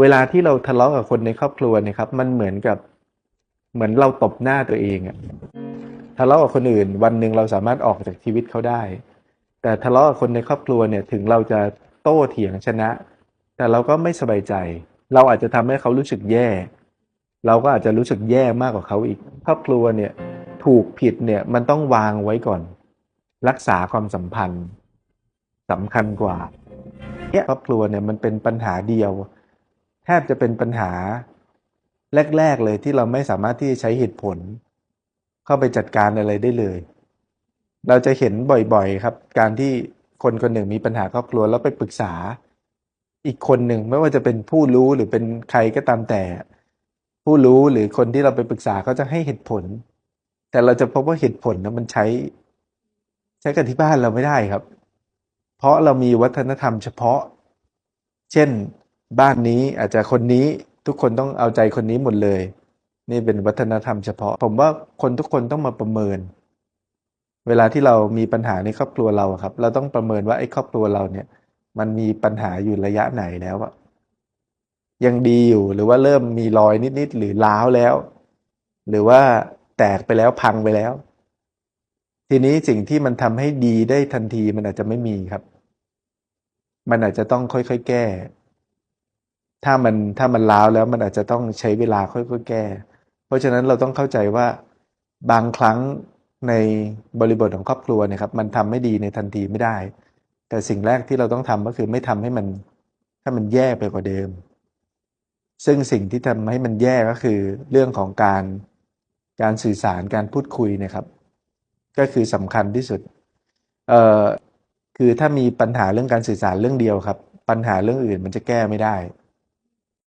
เวลาที่เราทะเลาะกับคนในครอบครัวเนี่ยครับ มันเหมือนกับ เหมือนเราตบหน้าตัวเองอะทะเลาะกับคนอื่น วันหนึ่งเราสามารถออกจากชีวิตเขาได้ แต่ทะเลาะกับคนในครอบครัวเนี่ย ถึงเราจะโต้เถียงชนะ แต่เราก็ไม่สบายใจ เราอาจจะทำให้เขารู้สึกแย่ เราก็อาจจะรู้สึกแย่มากกว่าเขาอีก ครอบครัวเนี่ย ถูกผิดเนี่ยมันต้องวางไว้ก่อน รักษาความสัมพันธ์สำคัญกว่าเนี่ยครอบครัวเนี่ยมันเป็นปัญหาเดียว แทบจะเป็นปัญหา แรก ๆ เลยที่เราไม่สามารถที่จะใช้เหตุผล เข้าไปจัดการอะไรได้เลย เราจะเห็นบ่อยๆครับ การที่คนคนหนึ่งมีปัญหาครอบครัวแล้วไปปรึกษา อีกคนหนึ่งไม่ว่าจะเป็นผู้รู้หรือเป็นใครก็ตามแต่ ผู้รู้หรือคนที่เราไปปรึกษาเขาจะให้เหตุผล แต่เราจะพบว่าเหตุผลนะมันใช้ ใช้กันที่บ้านเราไม่ได้ครับ เพราะเรามีวัฒนธรรมเฉพาะ เช่น บ้านนี้อาจจะคนนี้ทุกคนต้องเอาใจคนนี้หมดเลย นี่เป็นวัฒนธรรมเฉพาะ ผมว่าคนทุกคนต้องมาประเมิน เวลาที่เรามีปัญหาในครอบครัวเราครับ เราต้องประเมินว่าไอ้ครอบครัวเราเนี่ย มันมีปัญหาอยู่ระยะไหนแล้วอะยังดีอยู่หรือว่าเริ่มมีรอยนิดๆหรือล้าวแล้ว หรือว่าแตกไปแล้วพังไปแล้ว ทีนี้สิ่งที่มันทำให้ดีได้ทันทีมันอาจจะไม่มีครับ มันอาจจะต้องค่อยๆแก้ ถ้ามันถ้ามันล้าวแล้วมันอาจจะต้องใช้เวลาค่อยๆแก้ เพราะฉะนั้นเราต้องเข้าใจว่าบางครั้งในบริบทของครอบครัวนี่ยครับ มันทำไม่ดีในทันทีไม่ได้ แต่สิ่งแรกที่เราต้องทำก็คือไม่ทำให้มันถ้ามันแย่ไปกว่าเดิม ซึ่งสิ่งที่ทำให้มันแย่ก็คือเรื่องของการการสื่อสารการพูดคุยนะครับ ก็คือสำคัญที่สุดเอ่อคือถ้ามีปัญหาเรื่องการสื่อสารเรื่องเดียวครับ ปัญหาเรื่องอื่นมันจะแก้ไม่ได้